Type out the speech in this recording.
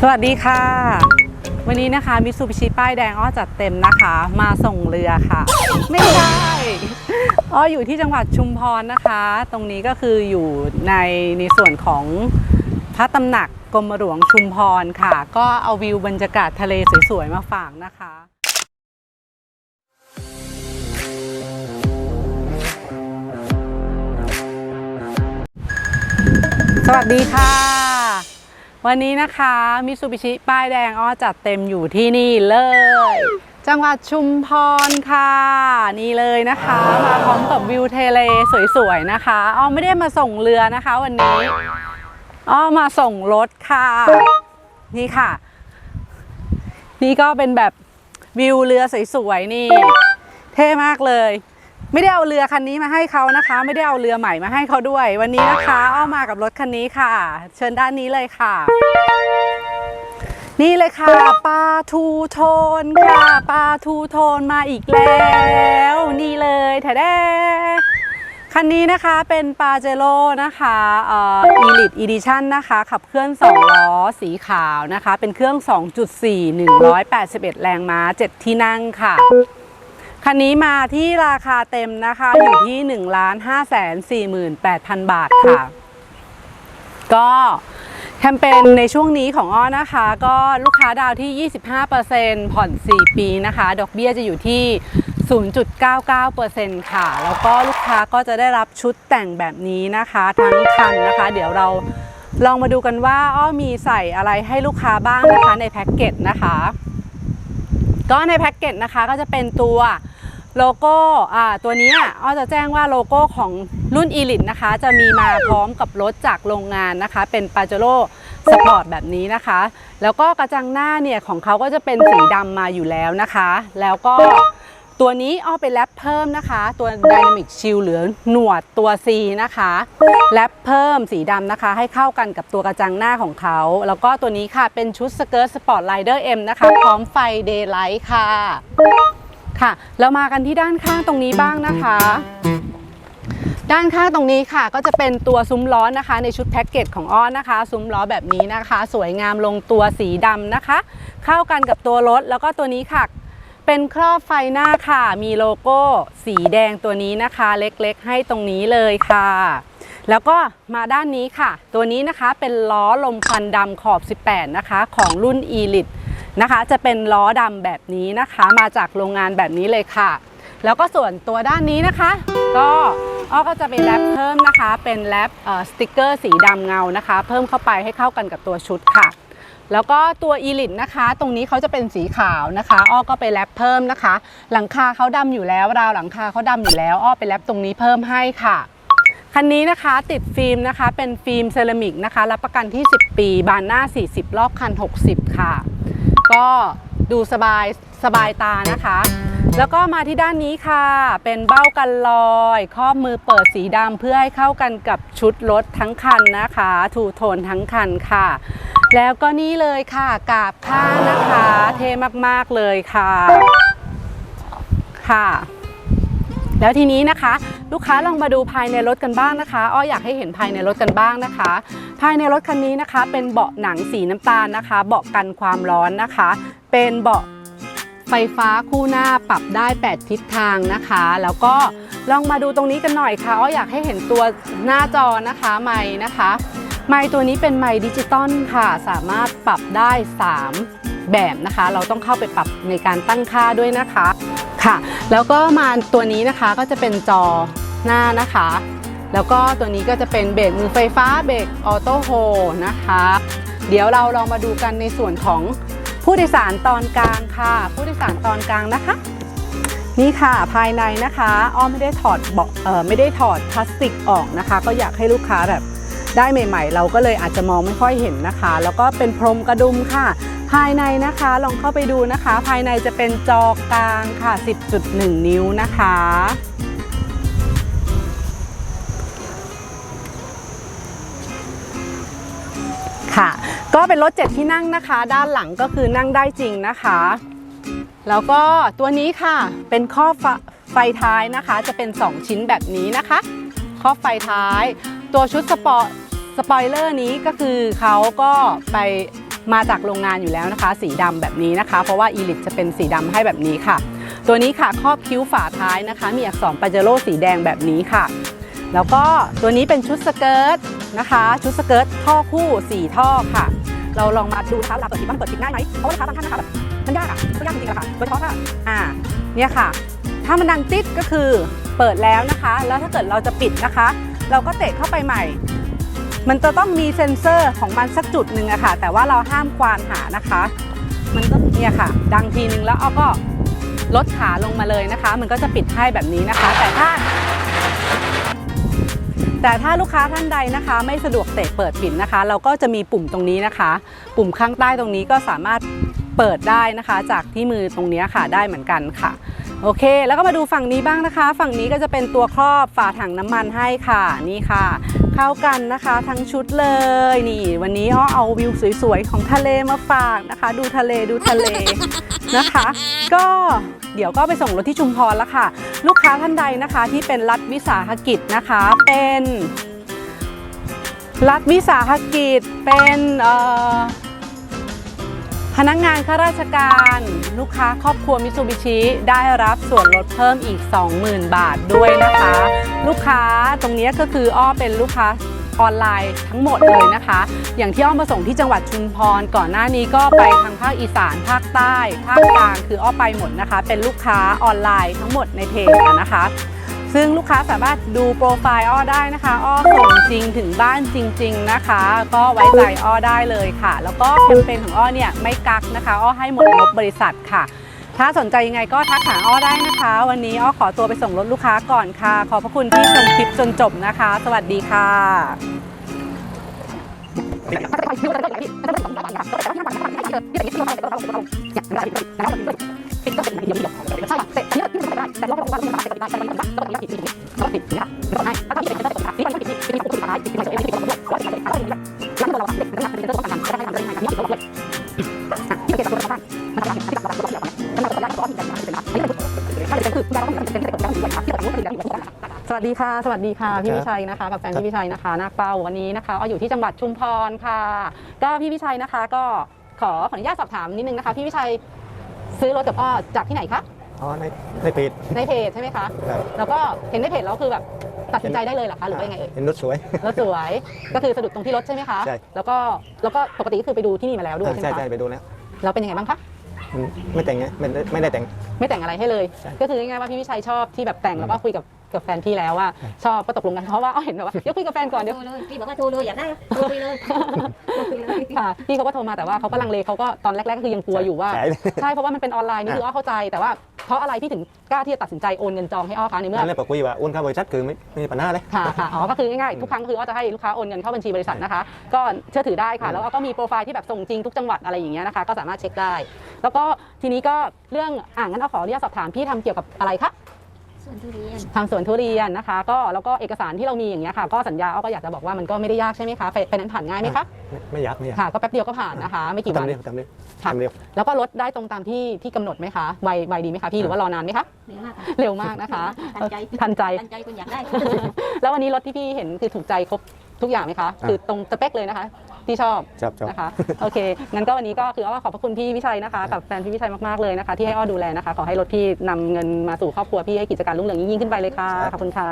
สวัสดีค่ะ วันนี้นะคะมิ t ซูบิชิป้ายแดงอ้อจัดเต็มนะคะ มาส่งเรือค่ะ ไม่ใช่อ้ออยู่ที่จังหวัดชุมพรนะคะ ตรงนี้ก็คืออยู่ในในส่วนของพระตำหนักกรมหลวงชุมพรค่ะ ก็เอาวิวบรรยากาศทะเลสวยๆมาฝากนะคะสวัสดีค่ะ วันนี้นะคะมิ t ซูบิชิป้ายแดงอ้อจัดเต็มอยู่ที่นี่เลย จังหวัดชุมพรค่ะ นี่เลยนะคะ มาพร้อมกับวิวทะเลสวยๆนะคะอ้อไม่ได้มาส่งเรือนะคะ วันนี้อ้อมาส่งรถค่ะ นี่ค่ะ นี่ก็เป็นแบบวิวเรือสวยๆนี่ เท่มากเลย ไม่ได้เอาเรือคันนี้มาให้เขานะคะ ไม่ได้เอาเรือใหม่มาให้เขาด้วย วันนี้นะคะอ้อมากับรถคันนี้ค่ะ เชิญด้านนี้เลยค่ะ นี่เลยค่ะปลาทูโทนค่ะปลาทูโทนมาอีกแล้ว นี่เลยแถแดคันนี้นะคะเป็นปาเจโร่นะคะเอ่อ Elite Edition นะคะ ขับเคลื่อน 2 ล้อสีขาวนะคะ เป็นเครื่อง 2.4 181 แรงม้า 7 ที่นั่งค่ะ คันนี้มาที่ราคาเต็มนะคะ อยู่ที่1 5 4 8 0 0 0บาทค่ะ ก็แคมเปญในช่วงนี้ของอ้อนะคะ ก็ลูกค้าดาวที่ 25%ผ่อน 4 ปีนะคะ ดอกเบี้ยจะอยู่ที่ 0.99%ค่ะ แล้วก็ลูกค้าก็จะได้รับชุดแต่งแบบนี้นะคะ ทั้งคันนะคะ เดี๋ยวเราลองมาดูกันว่าอ้อมีใส่อะไรให้ลูกค้าบ้างนะคะในแพ็กเกจนะคะ ก็ในแพ็กเกจนะคะก็จะเป็นตัวโลโก้อ่าตัวนี้อ้อจะแจ้งว่าโลโก้ของรุ่น Elite นะคะ จะมีมาพร้อมกับรถจากโรงงานนะคะ เป็น p a j e r o Sport แบบนี้นะคะ แล้วก็กระจังหน้าเนี่ยของเขาก็จะเป็นสีดำมาอยู่แล้วนะคะ แล้วก็ ตัวนี้อ้อไปแรปเพิ่มนะคะ ตัว Dynamic Shield หรือหนวดตัว C นะคะแรปเพิ่มสีดำนะคะ ให้เข้ากันกับตัวกระจังหน้าของเขา แล้วก็ตัวนี้ค่ะเป็นชุดสเกิร์ตสปอร์ตไลเดอร์ M นะคะ พร้อมไฟ Daylight ค่ะค่ะ เรามากันที่ด้านข้างตรงนี้บ้างนะคะด้านข้างตรงนี้ค่ะก็จะเป็นตัวซุ้มล้อนะคะ ในชุดแพ็กเกจของอ้อนนะคะ ซุ้มล้อแบบนี้นะคะ สวยงามลงตัวสีดำนะคะ เข้ากันกับตัวรถ แล้วก็ตัวนี้ค่ะ เป็นครอบไฟหน้าค่ะ มีโลโก้สีแดงตัวนี้นะคะ เล็กๆ ให้ตรงนี้เลยค่ะ แล้วก็มาด้านนี้ค่ะ ตัวนี้นะคะเป็นล้อลมควันดำขอบ 18 นะคะ ของรุ่น e l i t นะคะ จะเป็นล้อดำแบบนี้นะคะ มาจากโรงงานแบบนี้เลยค่ะ แล้วก็ส่วนตัวด้านนี้นะคะ ก็อ้อก็จะไปแรปเพิ่มนะคะ เป็นแรปสติกเกอร์สีดำเงานะคะ เพิ่มเข้าไปให้เข้ากันกับตัวชุดค่ะ แล้วก็ตัว e l i t นะคะ ตรงนี้เขาจะเป็นสีขาวนะคะอ้อก็ไปแรปเพิ่มนะคะ หลังคาเขาดำอยู่แล้วราวหลังคาเขาดำอยู่แล้วอ้อไปแรปตรงนี้เพิ่มให้ค่ะคันนี้นะคะติดฟิล์มนะคะเป็นฟิล์มเซรามิกนะคะรับประกันที่ 10 ปี บานหน้า 40 รอบคัน 60 ค่ะ ก็ดูสบายสบายตานะคะ แล้วก็มาที่ด้านนี้ค่ะ เป็นเบ้ากันลอยครอมือเปิดสีดำเพื่อให้เข้ากันกับชุดรถทั้งคันนะคะทูโทนทั้งคันค่ะ แล้วก็นี่เลยค่ะกาบข้างนะคะ เท่มากๆเลยค่ะค่ะ แล้วทีนี้นะคะ ลูกค้าลองมาดูภายในรถกันบ้างนะคะ อ้ออยากให้เห็นภายในรถกันบ้างนะคะ ภายในรถคันนี้นะคะ เป็นเบาะหนังสีน้ำตาลนะคะ เบาะกันความร้อนนะคะ เป็นเบาะ ไฟฟ้าคู่หน้าปรับได้ 8 ทิศทางนะคะ แล้วก็ลองมาดูตรงนี้กันหน่อยค่ะอ้ออยากให้เห็นตัวหน้าจอนะคะไม้นะคะ ไม้ตัวนี้เป็นไม้ดิจิตอลค่ะ สามารถปรับได้ 3 แบบนะคะ เราต้องเข้าไปปรับในการตั้งค่าด้วยนะคะค่ะ แล้วก็มาตัวนี้นะคะก็จะเป็นจอหน้านะคะ แล้วก็ตัวนี้ก็จะเป็นเบรกมือไฟฟ้าเบรกออโต้โฮนะคะ เดี๋ยวเราลองมาดูกันในส่วนของ ผู้โดยสารตอนกลางค่ะ ผู้โดยสารตอนกลางนะคะ นี่ค่ะภายในนะคะอ้อมไม่ได้ถอดเบาะเออไม่ได้ถอดพลาสติกออกนะคะ ก็อยากให้ลูกค้าแบบได้ใหม่ ๆ เราก็เลยอาจจะมองไม่ค่อยเห็นนะคะ แล้วก็เป็นพรมกระดุมค่ะ ภายในนะคะลองเข้าไปดูนะคะ ภายในจะเป็นจอกลางค่ะ 10.1 นิ้วนะคะ ค่ะ ก็เป็นรถ7ที่นั่งนะคะ ด้านหลังก็คือนั่งได้จริงนะคะ แล้วก็ตัวนี้ค่ะเป็นข้อไฟไฟท้ายนะคะ จะเป็น 2 ชิ้นแบบนี้นะคะ ข้อไฟท้าย ตัวชุดสปอร์สปอยเลอร์นี้ก็คือเขาก็ไปมาจากโรงงานอยู่แล้วนะคะ สีดำแบบนี้นะคะ เพราะว่าอีลิทจะเป็นสีดำให้แบบนี้ค่ะ ตัวนี้ค่ะครอบคิ้วฝาท้ายนะคะ มีอักษรปาเจโร่สีแดงแบบนี้ค่ะ แล้วก็ตัวนี้เป็นชุดสเกิร์ต นะคะ ชุดสเกิร์ตท่อคู่ 4 ท่อค่ะ เราลองมาดูนะคะเวลาเปิดปิดบ้างเปิดปิดง่ายไหมเพราะว่าลูกค้าบางท่านนะคะแบบมันยากอะก็ยากจริงๆอะค่ะโดยเฉพาะถ้าอ่าเนี่ยค่ะ ถ้ามันดังติดก็คือเปิดแล้วนะคะ แล้วถ้าเกิดเราจะปิดนะคะ เราก็เตะเข้าไปใหม่ มันจะต้องมีเซ็นเซอร์ของมันสักจุดหนึ่งอะค่ะ แต่ว่าเราห้ามควานหานะคะ มันก็เนี่ยค่ะ ดังทีนึงแล้วเอาก็ลดขาลงมาเลยนะคะ มันก็จะปิดให้แบบนี้นะคะ แต่ถ้า แต่ถ้าลูกค้าท่านใดนะคะ ไม่สะดวกเตะเปิดปิดนะคะ เราก็จะมีปุ่มตรงนี้นะคะ ปุ่มข้างใต้ตรงนี้ก็สามารถเปิดได้นะคะ จากที่มือตรงนี้ค่ะได้เหมือนกันค่ะ โอเค แล้วก็มาดูฝั่งนี้บ้างนะคะ ฝั่งนี้ก็จะเป็นตัวครอบฝาถังน้ำมันให้ค่ะนี่ค่ะ เข้ากันนะคะทั้งชุดเลยนี่ วันนี้อ้อเอาวิวสวยๆของทะเลมาฝากนะคะ ดูทะเลดูทะเลนะคะ ก็ เดี๋ยวก็ไปส่งรถที่ชุมพรแล้วค่ะ ลูกค้าท่านใดนะคะที่เป็นรัฐวิสาหกิจนะคะ เป็นรัฐวิสาหกิจเป็นพนักงานข้าราชการ ลูกค้าครอบครัวมิ t ูบิชิได้รับส่วนลดเพิ่มอีก 20,000 บาทด้วยนะคะ ลูกค้าตรงนี้ก็คืออ้อเป็นลูกค้า ออนไลน์ทั้งหมดเลยนะคะ อย่างที่อ้อมมาส่งที่จังหวัดชุมพรก่อนหน้านี้ก็ไปทางภาคอีสานภาคใต้ภาคกลางคืออ้อไปหมดนะคะ เป็นลูกค้าออนไลน์ทั้งหมดในเพจนะคะซึ่งลูกค้าสามารถดูโปรไฟล์อ้อได้นะคะ อ้อส่งจริงถึงบ้านจริง ๆนะคะ ก็ไว้ใจอ้อได้เลยค่ะ แล้วก็แคมเปญของอ้อเนี่ยไม่กักนะคะ อ้อให้หมดงบบริษัทค่ะ ถ้าสนใจยังไงก็ทักหาอ้อได้นะคะ วันนี้อ้อขอตัวไปส่งรถลูกค้าก่อนค่ะ ขอบพระคุณที่ชมคลิปจนจบนะคะ สวัสดีค่ะ สวัสดีค่ะ สวัสดีค่ะ พี่ครับวิชัยนะคะ กับแฟนพี่วิชัยนะคะนาคเป้าวันนี้นะคะอ้ออยู่ที่จังหวัดชุมพรค่ะ ก็พี่วิชัยนะคะ ก็ขอขออนุญาตสอบถามนิดนึงนะคะ พี่วิชัยซื้อรถกับอ้อจากที่ไหนคะอ๋อในในเพจในเพจใช่ไหมคะครับแล้วก็เห็นในเพจแล้วคือแบบตัดสินใจได้เลยเหรอคะหรือว่ายังไงเอ่ยเห็นรถสวยรถสวยก็คือสะดุดตรงที่รถใช่ไหมคะใช่แล้วก็แล้วก็ปกติก็คือไปดูที่นี่มาแล้วด้วยใช่ไหมใช่คะใช่ไปดูแล้วแล้วเป็นยังไงบ้างคะมัน ไม่แต่งไงไม่ได้ไม่ได้แต่ง ไม่แต่งอะไรให้เลย ใช่ ก็คือง่ายๆว่าพี่วิชัยชอบที่แบบแต่งแล้วก็คุยกับ กับแฟนพี่แล้วว่าใช่ชอบก็ตกลงกันเพราะว่าอ้อเห็นแบบว่าเดี๋ยวคุยกับแฟนก่อนเดี๋ยวโทรเลยพี่บอกว่าโทรเลยอยากได้โทรไปเลยโทรไปเลยค่ะพี่เขาก็โทรมาแต่ว่าเขาก็ลังเลเขาก็ตอนแรกๆก็คือยังกลัวอยู่ว่าใช่ใช่เพราะว่ามันเป็นออนไลน์นี่คืออ้อเข้าใจแต่ว่าเพราะอะไรพี่ถึงกล้าที่จะตัดสินใจโอนเงินจองให้อ้อคะในเมื่อนั่นแหละปกคุยว่าโอนเข้าบริษัทคือไม่ไม่มีปัญหาเลยค่ะค่ะอ๋อก็คือง่ายๆทุกครั้งคืออ้อจะให้ลูกค้าโอนเงินเข้าบัญชีบริษัทนะคะก็เชื่อถือได้ค่ะ แล้วก็มีโปรไฟล์ที่แบบส่งจริงทุกจังหวัดอะไรอย่างเงี้ยนะคะก็สามารถเช็คได้ แล้วก็ทีนี้ก็เรื่องอ่างั้นเอาขออนุญาตสอบถามพี่ทำเกี่ยวกับอะไรคะ ส่วนทุเรียน ทางสวนทุเรียนนะคะ ก็แล้วก็เอกสารที่เรามีอย่างเงี้ยค่ะ ก็สัญญาอ้อก็อยากจะบอกว่ามันก็ไม่ได้ยากใช่ไหมคะไปไปนั้นผ่านง่ายไหมคะไม่ไม่อยากไม่อยากค่ะ ก็แป๊บเดียวก็ผ่านนะคะ ไม่กี่วันทำเร็วทำเร็วค่ะ ทำเร็ว แล้วก็ลดได้ตรงตามที่ที่กำหนดไหมคะไวไวดีไหมคะพี่หรือว่ารอนานไหมคะเร็วมากค่ะเร็วมากนะคะทันใจทันใจ ทันใจคนอยากได้ แล้ววันนี้รถที่พี่เห็นคือถูกใจครบทุกอย่างไหมคะคือตรงสเปคเลยนะคะ ที่ชอบชอบชอบ นะคะโอเคงั้นก็วันนี้ก็คืออ้อขอบพระคุณพี่วิชัยนะคะกับแฟนพี่วิชัยมากๆเลยนะคะ ที่ให้อ้อดูแลนะคะ ขอให้รถพี่นำเงินมาสู่ครอบครัวพี่ให้กิจการรุ่งเรืองยิ่งๆขึ้นไปเลยค่ะขอบคุณค่ะ